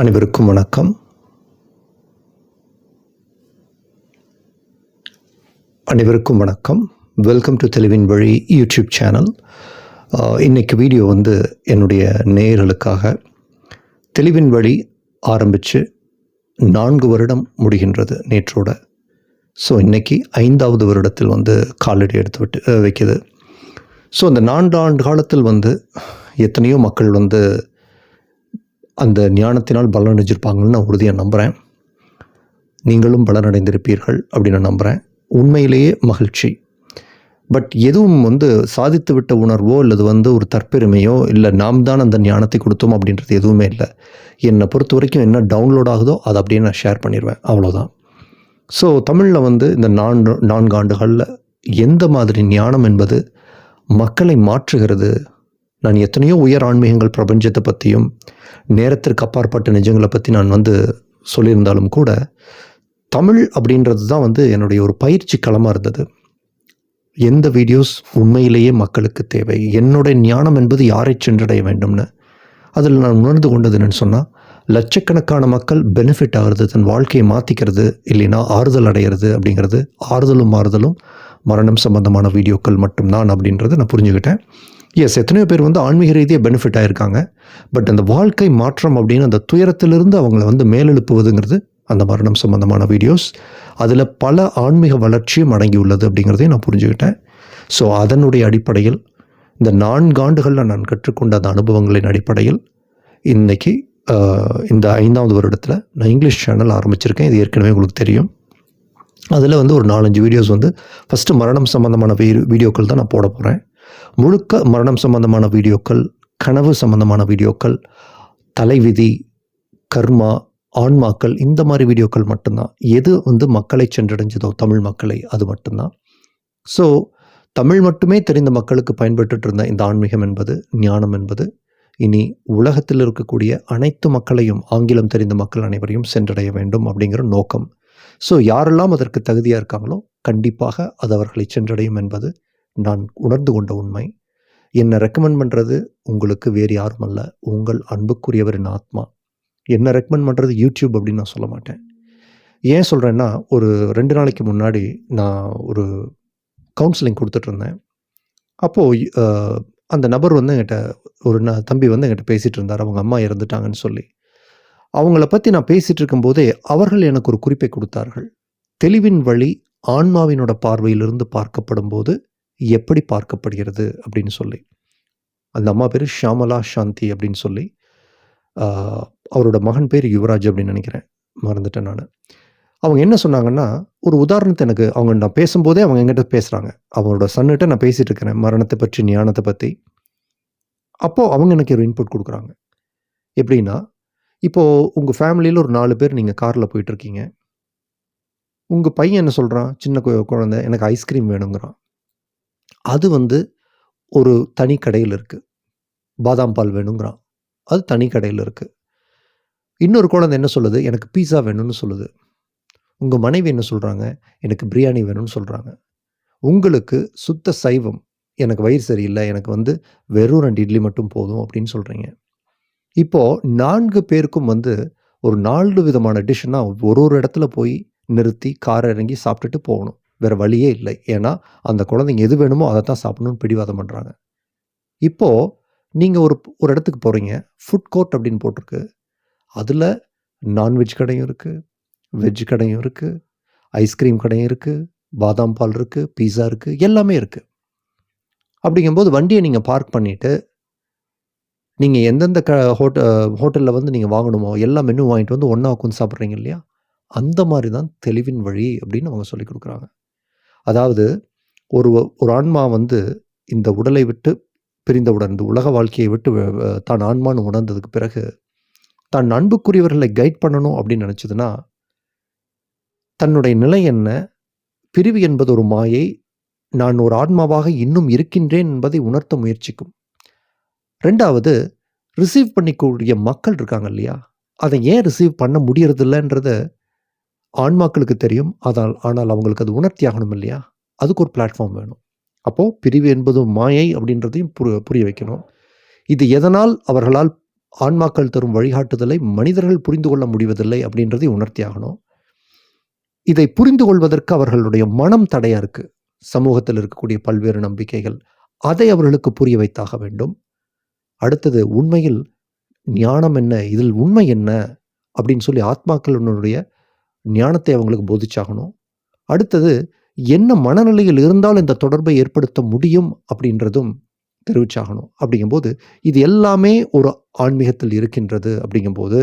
அனைவருக்கும் வணக்கம். அனைவருக்கும் வணக்கம். வெல்கம் டு தெளிவின் வழி யூடியூப் சேனல் இன்றைக்கு வீடியோ வந்து என்னுடைய நேயர்களுக்காக தெளிவின் வழி ஆரம்பித்து நான்கு வருடம் முடிகின்றது நேற்றோட. ஸோ இன்றைக்கி ஐந்தாவது வருடத்தில் வந்து காலடி எடுத்து விட்டு வைக்குது. ஸோ அந்த நான்கு ஆண்டு காலத்தில் வந்து எத்தனையோ மக்கள் வந்து அந்த ஞானத்தினால் பலனடைஞ்சிருப்பாங்கன்னு நான் உறுதியாக நம்புகிறேன் நீங்களும் பலனடைந்திருப்பீர்கள் அப்படின்னு நான் நம்புகிறேன் உண்மையிலேயே மகிழ்ச்சி. பட் எதுவும் வந்து சாதித்து விட்ட உணர்வோ இல்லது வந்து ஒரு தற்பெருமையோ இல்லை நாம் தான் அந்த ஞானத்தை கொடுத்தோம் அப்படின்றது எதுவுமே இல்லை. என்னை பொறுத்த வரைக்கும் என்ன டவுன்லோட் ஆகுதோ அதை அப்படியே நான் ஷேர் பண்ணிடுவேன் அவ்வளோதான் ஸோ தமிழில் வந்து இந்த நான்கு நான்கு ஆண்டுகளில் எந்த மாதிரி ஞானம் என்பது மக்களை மாற்றுகிறது நான் எத்தனையோ உயர் ஆன்மீகங்கள் பிரபஞ்சத்தை பற்றியும் நேரத்திற்கு அப்பாற்பட்ட நிஜங்களை பற்றி நான் வந்து சொல்லியிருந்தாலும் கூட தமிழ் அப்படின்றது தான் வந்து என்னுடைய ஒரு பயிற்சி களமாக இருந்தது. எந்த வீடியோஸ் உண்மையிலேயே மக்களுக்கு தேவை? என்னுடைய ஞானம் என்பது யாரை சென்றடைய வேண்டும்னு? அதில் நான் உணர்ந்து கொண்டது என்னன்னு சொன்னால் லட்சக்கணக்கான மக்கள் பெனிஃபிட் ஆகிறது தன் வாழ்க்கையை மாற்றிக்கிறது இல்லைன்னா ஆறுதல் அடைகிறது அப்படிங்கிறது ஆறுதலும் மாறுதலும் மரணம் சம்பந்தமான வீடியோக்கள் மட்டும்தான் அப்படின்றத நான் புரிஞ்சுக்கிட்டேன். எஸ் எத்தனையோ பேர் வந்து ஆன்மீக ரீதியாக பெனிஃபிட் ஆகிருக்காங்க பட் அந்த வாழ்க்கை மாற்றம் அப்படின்னு அந்த துயரத்திலிருந்து அவங்கள வந்து மேலெழுப்புவதுங்கிறது அந்த மரணம் சம்பந்தமான வீடியோஸ் அதில் பல ஆன்மீக வளர்ச்சியும் அடங்கியுள்ளது அப்படிங்கிறதையும் நான் புரிஞ்சுக்கிட்டேன். ஸோ அதனுடைய அடிப்படையில் இந்த நான்கு ஆண்டுகளில் நான் கற்றுக்கொண்ட அந்த அனுபவங்களின் அடிப்படையில் இன்றைக்கி இந்த ஐந்தாவது வருடத்தில் நான் இங்கிலீஷ் சேனல் ஆரம்பிச்சிருக்கேன். இது ஏற்கனவே உங்களுக்கு தெரியும். அதில் வந்து ஒரு நாலஞ்சு வீடியோஸ் வந்து ஃபஸ்ட்டு மரணம் சம்மந்தமான வீடியோக்கள் தான் நான் போட போகிறேன் முழுக்க மரணம் சம்பந்தமான வீடியோக்கள் கனவு சம்பந்தமான வீடியோக்கள் தலைவிதி கர்மா ஆன்மாக்கள் இந்த மாதிரி வீடியோக்கள் மட்டும்தான். எது வந்து மக்களை சென்றடைஞ்சதோ தமிழ் மக்களை அது மட்டும்தான். ஸோ தமிழ் மட்டுமே தெரிந்த மக்களுக்கு பயன்பட்டு இருந்த இந்த ஆன்மீகம் என்பது ஞானம் என்பது இனி உலகத்தில் இருக்கக்கூடிய அனைத்து மக்களையும் ஆங்கிலம் தெரிந்த மக்கள் அனைவரையும் சென்றடைய வேண்டும் அப்படிங்கிற நோக்கம். ஸோ யாரெல்லாம் அதற்கு தகுதியாக இருக்காங்களோ கண்டிப்பாக அது அவர்களை சென்றடையும் என்பது நான் உணர்ந்து கொண்ட உண்மை. என்னை ரெக்கமெண்ட் பண்ணுறது உங்களுக்கு வேறு யாரும் அல்ல உங்கள் அன்புக்குரியவரின் ஆத்மா. என்னை ரெக்கமெண்ட் பண்ணுறது யூடியூப் அப்படின்னு நான் சொல்ல மாட்டேன். ஏன் சொல்கிறேன்னா ஒரு ரெண்டு நாளைக்கு முன்னாடி நான் ஒரு கவுன்சிலிங் கொடுத்துட்ருந்தேன் அப்போது அந்த நபர் வந்து என்கிட்ட ஒரு ந தம்பி வந்து என்கிட்ட பேசிகிட்டு இருந்தார். அவங்க அம்மா இறந்துட்டாங்கன்னு சொல்லி. அவங்கள பற்றி நான் பேசிகிட்டு இருக்கும்போதே அவர்கள் எனக்கு ஒரு குறிப்பை கொடுத்தார்கள். தெளிவின் வழி ஆன்மாவினோட பார்வையிலிருந்து பார்க்கப்படும் போது எப்படி பார்க்கப்படுகிறது அப்படின்னு சொல்லி. அந்த அம்மா பேர் ஷியாமலா சாந்தி அப்படின்னு சொல்லி அவரோட மகன் பேர் யுவராஜ் அப்படின்னு நினைக்கிறேன். மறந்துட்டேன் நான். அவங்க என்ன சொன்னாங்கன்னா ஒரு உதாரணத்தை எனக்கு அவங்க நான் பேசும்போதே அவங்க எங்கிட்ட பேசுகிறாங்க அவங்களோட சன்னிட்ட நான் பேசிகிட்டு இருக்கிறேன் மரணத்தை பற்றி ஞானத்தை பற்றி. அப்போது அவங்க எனக்கு ஒரு இன்புட் கொடுக்குறாங்க. எப்படின்னா இப்போது உங்கள் ஃபேமிலியில் ஒரு நாலு பேர் நீங்கள் காரில் போயிட்டுருக்கீங்க உங்கள் பையன் என்ன சொல்கிறான் சின்ன கு- குழந்தை எனக்கு ஐஸ்கிரீம் வேணுங்கிறான். அது வந்து ஒரு தனி கடையில் இருக்குது பாதாம் பால் வேணுங்கிறான். அது தனி கடையில் இருக்குது இன்னொரு குழந்தை என்ன சொல்லுது? எனக்கு பீஸா வேணும்னு சொல்லுது. உங்கள் மனைவி என்ன சொல்கிறாங்க எனக்கு பிரியாணி வேணும்னு சொல்கிறாங்க உங்களுக்கு சுத்த சைவம் எனக்கு வயிறு சரியில்லை எனக்கு வந்து வெறும் ரெண்டு இட்லி மட்டும் போதும் அப்படின்னு சொல்கிறீங்க இப்போது நான்கு பேருக்கும் வந்து ஒரு நாலு விதமான டிஷ்ஷுன்னா ஒரு ஒரு இடத்துல போய் நிறுத்தி காரை இறங்கி சாப்பிட்டுட்டு போகணும். வேறு வழியே இல்லை. ஏன்னா அந்த குழந்தைங்க எது வேணுமோ அதை தான் சாப்பிடணும்னு பிடிவாதம் பண்ணுறாங்க இப்போது நீங்கள் ஒரு ஒரு இடத்துக்கு போகிறீங்க ஃபுட் கோர்ட் அப்படின்னு போட்டிருக்கு. அதில் நான்வெஜ் கடையும் இருக்குது வெஜ் கடையும் இருக்குது ஐஸ்கிரீம் கடையும் இருக்குது பாதாம் பால் இருக்குது பீஸா இருக்குது எல்லாமே இருக்குது அப்படிங்கும்போது வண்டியை நீங்கள் பார்க் பண்ணிவிட்டு நீங்கள் எந்தெந்த க ஹோட்ட ஹோட்டலில் வந்து நீங்கள் வாங்கணுமோ எல்லா மெனு வாங்கிட்டு வந்து ஒன்றா உட்காந்து சாப்பிட்றீங்க இல்லையா? அந்த மாதிரி தான் தெளிவின் வழி அப்படின்னு அவங்க சொல்லி கொடுக்குறாங்க. அதாவது ஒரு ஒரு ஆன்மா வந்து இந்த உடலை விட்டு பிரிந்தவுடன் இந்த உலக வாழ்க்கையை விட்டு தான் ஆன்மான்னு உணர்ந்ததுக்கு பிறகு தான் அன்புக்குரியவர்களை கைட் பண்ணணும் அப்படின்னு நினச்சதுன்னா தன்னுடைய நிலை என்ன? பிரிவு என்பது ஒரு மாயை. நான் ஒரு ஆன்மாவாக இன்னும் இருக்கின்றேன் என்பதை உணர்த்த முயற்சிக்கும். ரெண்டாவது ரிசீவ் பண்ணிக்கூடிய மக்கள் இருக்காங்க இல்லையா? அதை ஏன் ரிசீவ் பண்ண முடியறதில்லன்றத ஆன்மாக்களுக்கு தெரியும். அதால் ஆனால் அவங்களுக்கு அது உணர்த்தி ஆகணும் இல்லையா? அதுக்கு ஒரு பிளாட்ஃபார்ம் வேணும். அப்போது பிரிவு என்பதும் மாயை அப்படின்றதையும் புரிய புரிய வைக்கணும். இது எதனால் அவர்களால் ஆன்மாக்கள் தரும் வழிகாட்டுதலை மனிதர்கள் புரிந்து கொள்ள முடிவதில்லை அப்படின்றதை உணர்த்தி ஆகணும் இதை புரிந்து கொள்வதற்கு அவர்களுடைய மனம் தடையாக இருக்குது சமூகத்தில் இருக்கக்கூடிய பல்வேறு நம்பிக்கைகள். அதை அவர்களுக்கு புரிய வைத்தாக வேண்டும். அடுத்தது உண்மையில் ஞானம் என்ன? இதில் உண்மை என்ன? அப்படின்னு சொல்லி ஆத்மாக்களினுடைய ஞானத்தை அவங்களுக்கு போதிச்சாகணும். அடுத்தது என்ன மனநிலையில் இருந்தால் இந்த தொடர்பை ஏற்படுத்த முடியும் அப்படின்றதும் தெரிவிச்சாகணும். அப்படிங்கும்போது இது எல்லாமே ஒரு ஆன்மீகத்தில் இருக்கின்றது அப்படிங்கும்போது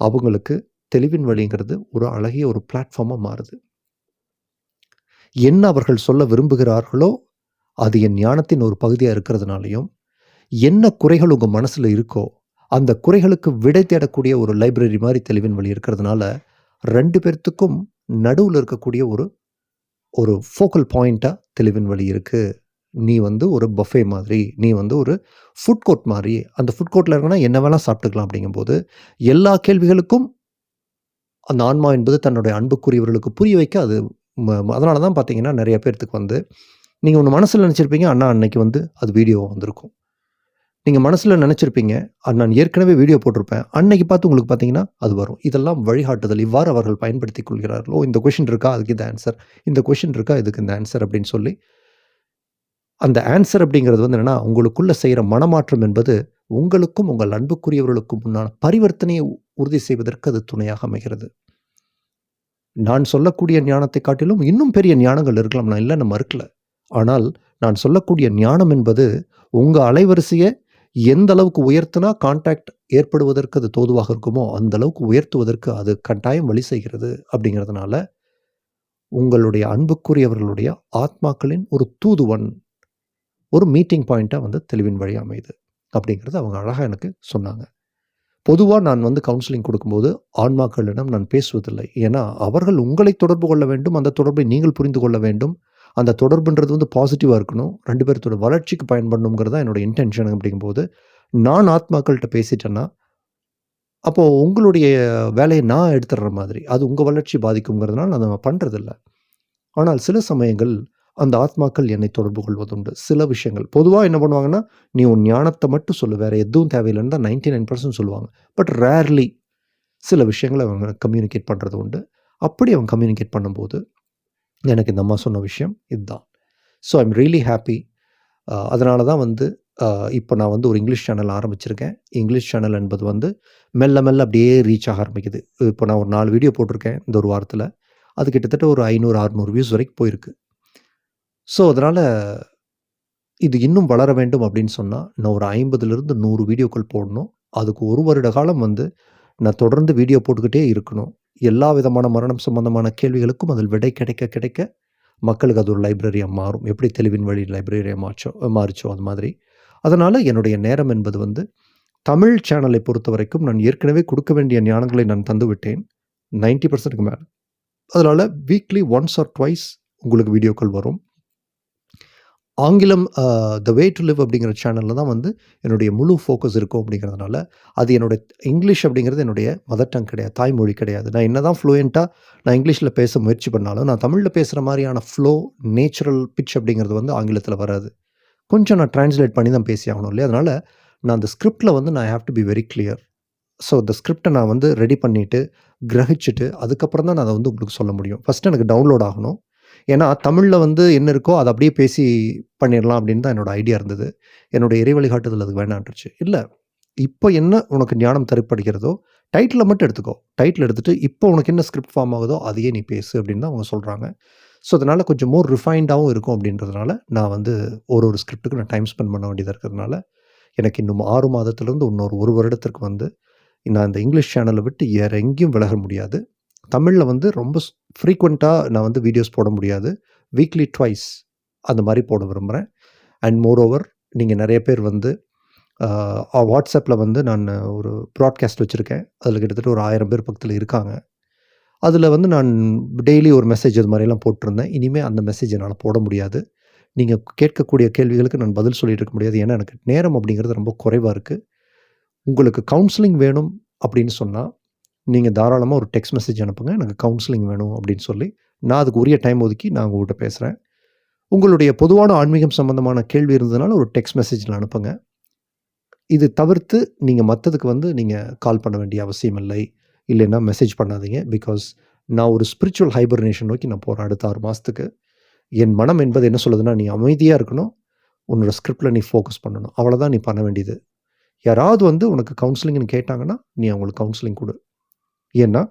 அவங்களுக்கு தெளிவின் வழிங்கிறது ஒரு அழகிய ஒரு பிளாட்ஃபார்மாக மாறுது. என்ன அவர்கள் சொல்ல விரும்புகிறார்களோ அது என் ஞானத்தின் ஒரு பகுதியாக இருக்கிறதுனாலையும் என்ன குறைகள் உங்கள் மனசில் இருக்கோ அந்த குறைகளுக்கு விடை தேடக்கூடிய ஒரு லைப்ரரி மாதிரி தெளிவின் வழி இருக்கிறதுனால ரெண்டு பேர்த்துக்கும் நடுவில் இருக்கக்கூடிய ஒரு ஒரு ஃபோக்கல் பாயிண்ட்டாக தெளிவின் வழி இருக்குது நீ வந்து ஒரு பஃபே மாதிரி நீ வந்து ஒரு ஃபுட் கோர்ட் மாதிரி அந்த ஃபுட் கோர்ட்டில் இருக்கனா என்ன வேணால் சாப்பிட்டுக்கலாம் அப்படிங்கும்போது எல்லா கேள்விகளுக்கும் அந்த ஆன்மா என்பது தன்னுடைய அன்புக்குரியவர்களுக்கு புரிய வைக்க அது அதனால தான் பார்த்தீங்கன்னா நிறைய பேர்த்துக்கு வந்து நீங்கள் ஒன்று மனசில் நினச்சிருப்பீங்க அண்ணா அன்னைக்கு வந்து அது வீடியோ வந்திருக்கும். நீங்கள் மனசில் நினச்சிருப்பீங்க நான் ஏற்கனவே வீடியோ போட்டிருப்பேன். அன்னைக்கு பார்த்து உங்களுக்கு பார்த்தீங்கன்னா அது வரும். இதெல்லாம் வழிகாட்டுதல். இவ்வாறு அவர்கள் பயன்படுத்தி கொள்கிறார்களோ? இந்த கொஷின் இருக்கா? அதுக்கு இந்த ஆன்சர் இந்த கொஷின் இருக்கா? இதுக்கு இந்த ஆன்சர் அப்படின்னு சொல்லி அந்த ஆன்சர் அப்படிங்கிறது வந்து என்னென்னா உங்களுக்குள்ளே செய்கிற மனமாற்றம் என்பது உங்களுக்கும் உங்கள் அன்புக்குரியவர்களுக்கும் முன்னான பரிவர்த்தனையை உறுதி செய்வதற்கு அது துணையாக அமைகிறது. நான் சொல்லக்கூடிய ஞானத்தை காட்டிலும் இன்னும் பெரிய ஞானங்கள் இருக்கலாம். நான் இல்லைன்னு மறுக்கல. ஆனால் நான் சொல்லக்கூடிய ஞானம் என்பது உங்கள் அலைவரிசையை எந்த அளவுக்கு உயர்த்தினா கான்டாக்ட் ஏற்படுவதற்கு அது தோதுவாக இருக்குமோ அந்த அளவுக்கு உயர்த்துவதற்கு அது கட்டாயம் வழி செய்கிறது அப்படிங்கிறதுனால உங்களுடைய அன்புக்குரியவர்களுடைய ஆத்மாக்களின் ஒரு தூதுவன் ஒரு மீட்டிங் பாயிண்ட்டாக வந்து தெளிவின் வழி அமையுது அப்படிங்கிறது அவங்க அழகாக எனக்கு சொன்னாங்க. பொதுவாக நான் வந்து கவுன்சிலிங் கொடுக்கும்போது ஆன்மாக்களிடம் நான் பேசுவதில்லை. ஏன்னா அவர்கள் உங்களை தொடர்பு கொள்ள வேண்டும் அந்த தொடர்பை நீங்கள் புரிந்து கொள்ள வேண்டும். அந்த தொடர்புன்றது வந்து பாசிட்டிவாக இருக்கணும். ரெண்டு பேர்த்தோட வளர்ச்சிக்கு பயன்படணுங்கிறது தான் என்னோட இன்டென்ஷன் அப்படிங்கும்போது நான் ஆத்மாக்கள்கிட்ட பேசிட்டேன்னா அப்போது உங்களுடைய வேலையை நான் எடுத்துடுற மாதிரி அது உங்கள் வளர்ச்சி பாதிக்குங்கிறதுனால நான் நம்ம பண்ணுறதில்ல ஆனால் சில சமயங்கள் அந்த ஆத்மாக்கள் என்னை தொடர்பு கொள்வதுண்டு. சில விஷயங்கள். பொதுவாக என்ன பண்ணுவாங்கன்னா நீ உன் ஞானத்தை மட்டும் சொல்லு. வேறு எதுவும் தேவையில்லைன்னு தான் நைன்டி நைன் பர்சன்ட் சொல்லுவாங்க. பட் ரேர்லி சில விஷயங்களை அவங்க கம்யூனிகேட் பண்ணுறது உண்டு அப்படி அவங்க கம்யூனிகேட் பண்ணும்போது எனக்கு இந்த அம்மா சொன்ன விஷயம் இதுதான். ஸோ ஐம் ரியலி ஹாப்பி அதனால தான் வந்து இப்போ நான் வந்து ஒரு இங்கிலீஷ் சேனல் ஆரம்பிச்சிருக்கேன். இங்கிலீஷ் சேனல் என்பது வந்து மெல்ல மெல்ல அப்படியே ரீச் ஆக ஆரம்பிக்குது. இப்போ நான் ஒரு நாலு வீடியோ போட்டிருக்கேன் இந்த ஒரு வாரத்தில். அது கிட்டத்தட்ட ஒரு ஐநூறு அறுநூறு வியூஸ் வரைக்கும் போயிருக்கு. ஸோ அதனால் இது இன்னும் வளர வேண்டும் அப்படின்னு சொன்னால் நான் ஒரு ஐம்பதுலேருந்து நூறு வீடியோக்கள் போடணும். அதுக்கு ஒரு வருட காலம் வந்து நான் தொடர்ந்து வீடியோ போட்டுக்கிட்டே இருக்கணும். எல்லா விதமான மரணம் சம்பந்தமான கேள்விகளுக்கும் அதில் விடை கிடைக்க கிடைக்க மக்களுக்கு அது ஒரு லைப்ரரியாக மாறும். எப்படி தெளிவின் வழி லைப்ரரியாக மாற்றோ மாறிச்சோ அது மாதிரி. அதனால் என்னுடைய நேரம் என்பது வந்து தமிழ் சேனலை பொறுத்த வரைக்கும் நான் ஏற்கனவே கொடுக்க வேண்டிய ஞானங்களை நான் தந்துவிட்டேன் நைன்ட்டி பர்சன்ட்க்கு மேலே. அதனால் வீக்லி ஒன்ஸ் ஆர் ட்வைஸ் உங்களுக்கு வீடியோக்கள் வரும். ஆங்கிலம் த வே டு லிவ் அப்படிங்கிற சேனலில் தான் வந்து என்னுடைய முழு ஃபோக்கஸ் இருக்கும் அப்படிங்கிறதுனால அது என்னுடைய இங்கிலீஷ் அப்படிங்கிறது என்னுடைய மதர் டங் கிடையாது தாய்மொழி கிடையாது. நான் என்ன தான் ஃப்ளூயண்ட்டாக நான் இங்கிலீஷில் பேச முயற்சி பண்ணாலும் நான் தமிழில் பேசுகிற மாதிரியான ஃப்ளோ நேச்சுரல் பிச் அப்படிங்கிறது வந்து ஆங்கிலத்தில் வராது. கொஞ்சம் நான் ட்ரான்ஸ்லேட் பண்ணி தான் பேசி ஆகணும் இல்லையா? அதனால் நான் அந்த ஸ்கிரிப்டில் வந்து நான் have to be very clear so அந்த ஸ்கிரிப்டை நான் வந்து ரெடி பண்ணிவிட்டு கிரகிச்சிட்டு அதுக்கப்புறம் தான் நான் அதை வந்து உங்களுக்கு சொல்ல முடியும். ஃபஸ்ட்டு எனக்கு டவுன்லோட் ஆகணும். ஏன்னா தமிழில் வந்து என்ன இருக்கோ அதை அப்படியே பேசி பண்ணிடலாம் அப்படின்னு தான் என்னோடய ஐடியா இருந்தது. என்னோடய இறை வழிகாட்டுதல் அதுக்கு வேணான்ட்டுருச்சு இல்லை இப்போ என்ன உனக்கு ஞானம் தரப்படுகிறதோ டைட்டில் மட்டும் எடுத்துக்கோ. டைட்டில் எடுத்துகிட்டு இப்போ உனக்கு என்ன ஸ்கிரிப்ட் ஃபார்ம் ஆகுதோ அதையே நீ பேசு அப்படின்னு தான் அவங்க சொல்கிறாங்க ஸோ அதனால் கொஞ்சம் மோர் ரிஃபைண்டாகவும் இருக்கும் அப்படின்றதுனால நான் வந்து ஒரு ஒரு ஸ்கிரிப்ட்டுக்கு நான் டைம் ஸ்பெண்ட் பண்ண வேண்டியதாக இருக்கிறதுனால எனக்கு இன்னும் ஆறு மாதத்துலேருந்து இன்னொரு ஒரு வருடத்திற்கு வந்து நான் இந்த இங்கிலீஷ் சேனலை விட்டு வேறு எங்கேயும் விலக முடியாது. தமிழில் வந்து ரொம்ப ஃப்ரீக்வெண்ட்டாக நான் வந்து வீடியோஸ் போட முடியாது. வீக்லி ட்வைஸ் அந்த மாதிரி போட விரும்புகிறேன் அண்ட் மோர் ஓவர் நீங்கள் நிறைய பேர் வந்து வாட்ஸ்அப்பில் வந்து நான் ஒரு ப்ராட்காஸ்ட் வச்சுருக்கேன். அதில் கிட்டத்தட்ட ஒரு ஆயிரம் பேர் பக்கத்தில் இருக்காங்க. அதில் வந்து நான் டெய்லி ஒரு மெசேஜ் அது மாதிரிலாம் போட்டிருந்தேன். இனிமேல் அந்த மெசேஜ் என்னால் போட முடியாது. நீங்கள் கேட்கக்கூடிய கேள்விகளுக்கு நான் பதில் சொல்லிட்டு இருக்க முடியாது. ஏன்னா எனக்கு நேரம் அப்படிங்கிறது ரொம்ப குறைவாக இருக்குது உங்களுக்கு கவுன்சிலிங் வேணும் அப்படின்னு சொன்னால் நீங்கள் தாராளமாக ஒரு டெக்ஸ்ட் மெசேஜ் அனுப்புங்க. எனக்கு கவுன்சிலிங் வேணும் அப்படின்னு சொல்லி நான் அதுக்கு உரிய டைம் ஒதுக்கி நான் உங்கள்கிட்ட பேசுகிறேன் உங்களுடைய பொதுவான ஆன்மீகம் சம்மந்தமான கேள்வி இருந்ததுனால ஒரு டெக்ஸ்ட் மெசேஜில் அனுப்புங்க. இது தவிர்த்து நீங்கள் மற்றதுக்கு வந்து நீங்கள் கால் பண்ண வேண்டிய அவசியம் இல்லை. இல்லைன்னா மெசேஜ் பண்ணாதீங்க. பிகாஸ் நான் ஒரு ஸ்பிரிச்சுவல் ஹைபர்னேஷன் நோக்கி நான் போகிறேன் அடுத்த ஆறு மாதத்துக்கு என் மனம் என்பது என்ன சொல்லுதுன்னா நீ அமைதியாக இருக்கணும். உன்னோட ஸ்கிரிப்டில் நீ ஃபோக்கஸ் பண்ணணும். அவ்வளோதான் நீ பண்ண வேண்டியது. யாராவது வந்து உனக்கு கவுன்சிலிங்னு கேட்டாங்கன்னா நீ அவங்களுக்கு கவுன்சிலிங் கொடு. ஏன்னா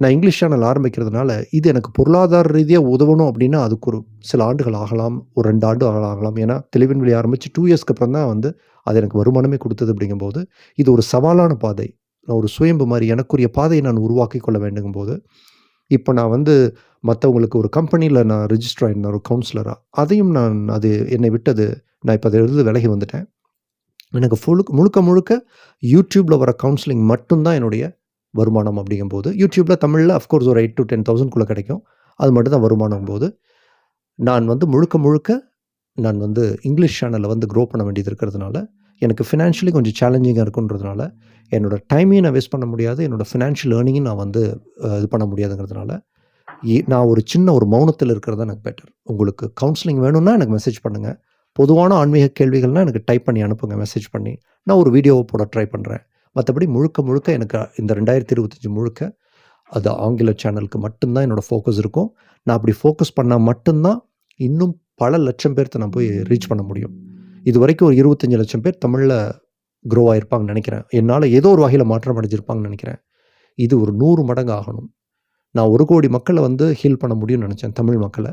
நான் இங்கிலீஷ் சேனல் ஆரம்பிக்கிறதுனால இது எனக்கு பொருளாதார ரீதியாக உதவணும் அப்படின்னா அதுக்கு ஒரு சில ஆண்டுகள் ஆகலாம் ஒரு ரெண்டு ஆண்டு ஆகலாம். ஏன்னா தெளிவின் வழி ஆரம்பித்து டூ இயர்ஸ்க்கு அப்புறம் தான் வந்து அது எனக்கு வருமானமே கொடுத்தது அப்படிங்கும்போது இது ஒரு சவாலான பாதை. நான் ஒரு சுயம்பு மாதிரி எனக்குரிய பாதையை நான் உருவாக்கி கொள்ள வேண்டுங்கும் போது இப்போ நான் வந்து மற்றவங்களுக்கு ஒரு கம்பெனியில் நான் ரிஜிஸ்டர் ஆயிருந்தேன் ஒரு கவுன்சிலராக அதையும் நான் அது என்னை விட்டது. நான் இப்போ அதை விலகி வந்துட்டேன். எனக்கு ஃபுல் முழுக்க முழுக்க யூடியூப்பில் வர கவுன்சிலிங் மட்டும்தான் என்னுடைய வருமானம் அப்படிங்கும்போது யூடியூப்பில் தமிழில் அஃப்கோர்ஸ் ஒரு எயிட் டு டென் தௌசண்ட்குள்ளே கிடைக்கும். அது மட்டும் தான் வருமானம் போது நான் வந்து முழுக்க முழுக்க நான் வந்து இங்கிலீஷ் சேனலில் வந்து க்ரோ பண்ண வேண்டியது இருக்கிறதுனால எனக்கு ஃபினான்ஷியலி கொஞ்சம் சேலஞ்சிங்காக இருக்குன்றதுனால என்னோட டைமையும் நான் வேஸ்ட் பண்ண முடியாது என்னோடய ஃபினான்ஷியல் ஏர்னிங்கும் நான் வந்து இது பண்ண முடியாதுங்கிறதுனால இ- நான் ஒரு சின்ன ஒரு மௌனத்தில் இருக்கிறது எனக்கு பெட்டர் உங்களுக்கு கவுன்சிலிங் வேணும்னா எனக்கு மெசேஜ் பண்ணுங்கள் பொதுவான ஆன்மீக கேள்விகள்னால் எனக்கு டைப் பண்ணி அனுப்புங்க மெசேஜ் பண்ணி. நான் ஒரு வீடியோவை போட ட்ரை பண்ணுறேன் மற்றபடி முழுக்க முழுக்க எனக்கு இந்த ரெண்டாயிரத்தி இருபத்தஞ்சி முழுக்க அது ஆங்கில சேனலுக்கு மட்டும்தான் என்னோடய ஃபோக்கஸ் இருக்கும். நான் அப்படி ஃபோக்கஸ் பண்ணால் மட்டும்தான் இன்னும் பல லட்சம் பேர்த்த நான் போய் ரீச் பண்ண முடியும். இது வரைக்கும் ஒரு இருபத்தஞ்சி லட்சம் பேர் தமிழில் க்ரோ ஆகிருப்பாங்கன்னு நினைக்கிறேன். என்னால் ஏதோ ஒரு வகையில் மாற்றம் அடைஞ்சிருப்பாங்கன்னு நினைக்கிறேன். இது ஒரு நூறு மடங்கு ஆகணும். நான் ஒரு கோடி மக்களை வந்து ஹீல் பண்ண முடியும்னு நினச்சேன் தமிழ் மக்களை.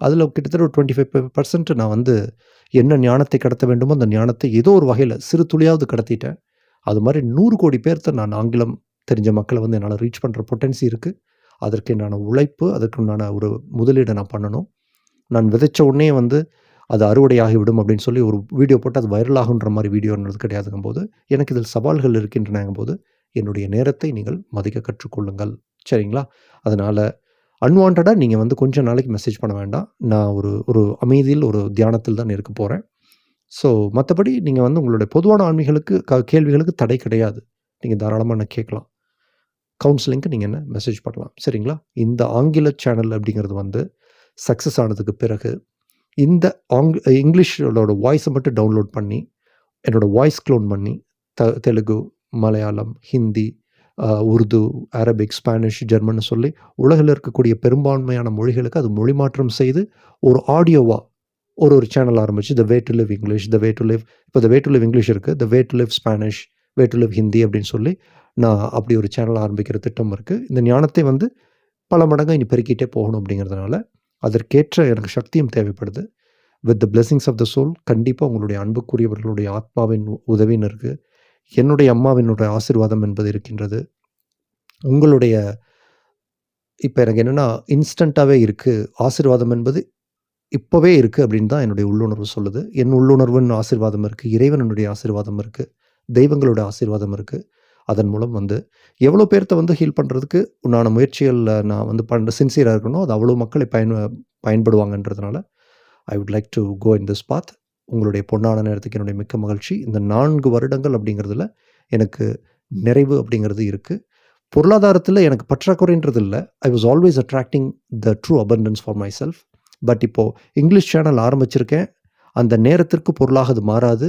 அதில் கிட்டத்தட்ட ஒரு டுவெண்ட்டி ஃபைவ் பர்சன்ட் நான் வந்து என்ன ஞானத்தை கடத்த வேண்டுமோ அந்த ஞானத்தை ஏதோ ஒரு வகையில் சிறு துளியாவது கடத்திட்டேன். அது மாதிரி நூறு கோடி பேர்த்த நான் ஆங்கிலம் தெரிஞ்ச மக்களை வந்து என்னால் ரீச் பண்ணுற பொட்டன்சி இருக்குது அதற்கு என்னான உழைப்பு அதற்கு உண்டான ஒரு முதலீடை நான் பண்ணணும். நான் விதைச்ச உடனே வந்து அது அறுவடையாகி விடும் அப்படின்னு சொல்லி ஒரு வீடியோ போட்டு அது வைரல் ஆகுன்ற மாதிரி வீடியோன்றது கிடையாதுங்கும் போது எனக்கு இதில் சவால்கள் இருக்கின்றனங்கும் போது என்னுடைய நேரத்தை நீங்கள் மதிக்க கற்றுக்கொள்ளுங்கள். சரிங்களா? அதனால் அன்வான்டாக நீங்கள் வந்து கொஞ்சம் நாளைக்கு மெசேஜ் பண்ண வேண்டாம். நான் ஒரு ஒரு அமைதியில் ஒரு தியானத்தில் தான் இருக்க போகிறேன் ஸோ மற்றபடி நீங்கள் வந்து உங்களுடைய பொதுவான ஆன்மீகளுக்கு க கேள்விகளுக்கு தடை கிடையாது. நீங்கள் தாராளமாக என்ன கேட்கலாம். கவுன்சிலிங்க்கு நீங்கள் என்ன மெசேஜ் பண்ணலாம். சரிங்களா? இந்த ஆங்கில சேனல் அப்படிங்கிறது வந்து சக்ஸஸ் ஆனதுக்கு பிறகு இந்த ஆங் இங்கிலீஷோட வாய்ஸை மட்டும் டவுன்லோட் பண்ணி என்னோடய வாய்ஸ் க்ளோன் பண்ணி the Telugu Malayalam Hindi Urdu Arabic Spanish German சொல்லி உலகில் இருக்கக்கூடிய பெரும்பான்மையான மொழிகளுக்கு அது மொழி மாற்றம் செய்து ஒரு ஆடியோவாக ஒரு ஒரு சேனல் ஆரம்பிச்சு the way to live English the way to live இப்போ the way to live English இருக்குது the way to live Spanish way to live Hindi அப்படின்னு சொல்லி நான் அப்படி ஒரு சேனல் ஆரம்பிக்கிற திட்டம் இருக்குது இந்த ஞானத்தை வந்து பல மடங்கு இனி பெருக்கிட்டே போகணும் அப்படிங்கிறதுனால அதற்கேற்ற எனக்கு சக்தியும் தேவைப்படுது. With the blessings of the soul கண்டிப்பாக உங்களுடைய அன்புக்குரியவர்களுடைய ஆத்மாவின் உதவின்னு இருக்குது என்னுடைய அம்மாவினுடைய ஆசீர்வாதம் என்பது இருக்கின்றது. உங்களுடைய இப்போ எனக்கு என்னென்னா இன்ஸ்டண்ட்டாகவே இருக்குது ஆசீர்வாதம் என்பது இப்போவே இருக்குது அப்படின்னு தான் என்னுடைய உள்ளுணர்வு சொல்லுது. என் உள்ளுணர்வுன்னு ஆசீர்வாதம் இருக்குது இறைவனுடைய ஆசீர்வாதம் இருக்குது தெய்வங்களோட ஆசீர்வாதம் இருக்குது அதன் மூலம் வந்து எவ்வளோ பேர்த்த வந்து ஹீல் பண்ணுறதுக்கு உண்டான முயற்சிகளில் நான் வந்து பண்ண சின்சியராக இருக்கணும் அது அவ்வளோ மக்களை பயன் பயன்படுவாங்கன்றதுனால I would like to go in this path உங்களுடைய பொன்னான நேரத்துக்கு என்னுடைய மிக்க மகிழ்ச்சி. இந்த நான்கு வருடங்கள் அப்படிங்கிறதுல எனக்கு நிறைவு அப்படிங்கிறது இருக்குது பொருளாதாரத்தில் எனக்கு பற்றாக்குறைன்றது இல்லை I was always attracting the true abundance for myself but இப்போது இங்கிலீஷ் சேனல் ஆரம்பிச்சிருக்கேன். அந்த நேரத்திற்கு பொருளாக அது மாறாது.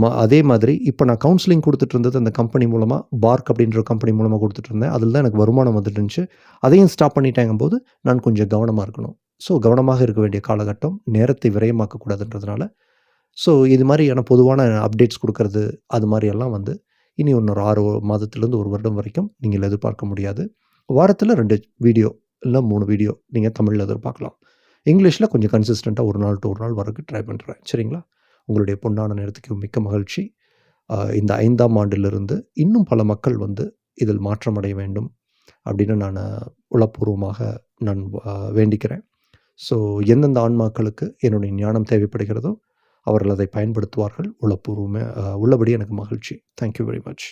ம அதே மாதிரி இப்போ நான் கவுன்சிலிங் கொடுத்துட்டு இருந்தது அந்த கம்பெனி மூலமாக பார்க் அப்படின்ற கம்பெனி மூலமாக கொடுத்துட்டு இருந்தேன். அதில் தான் எனக்கு வருமானம் வந்துட்டு இருந்துச்சு. அதையும் ஸ்டாப் பண்ணிட்டேங்கும் போது நான் கொஞ்சம் கவனமாக இருக்கணும். ஸோ கவனமாக இருக்க வேண்டிய காலகட்டம் நேரத்தை விரயமாக்கக்கூடாதுன்றதுனால. ஸோ இது மாதிரியான பொதுவான அப்டேட்ஸ் கொடுக்கறது அது மாதிரியெல்லாம் வந்து இனி இன்னொரு ஆறு மாதத்துலேருந்து ஒரு வருடம் வரைக்கும் நீங்கள் எதிர்பார்க்க முடியாது. வாரத்தில் ரெண்டு வீடியோ இல்லை மூணு வீடியோ நீங்கள் தமிழில் எதிர்பார்க்கலாம். இங்கிலீஷில் கொஞ்சம் கன்சிஸ்டண்ட்டாக ஒரு நாள் டு ஒரு நாள் வரைக்கும் ட்ரை பண்ணுறேன் சரிங்களா? உங்களுடைய பொன்னான நேரத்துக்கு மிக்க மகிழ்ச்சி. இந்த ஐந்தாம் ஆண்டிலிருந்து இன்னும் பல மக்கள் வந்து இதில் மாற்றம் அடைய வேண்டும் அப்படின்னு நான் உளப்பூர்வமாக நான் வேண்டிக்கிறேன். ஸோ எந்தெந்த ஆன்மாக்களுக்கு என்னுடைய ஞானம் தேவைப்படுகிறதோ அவர்கள் அதை பயன்படுத்துவார்கள். உளப்பூர்வமே உள்ளபடி எனக்கு மகிழ்ச்சி. Thank you very much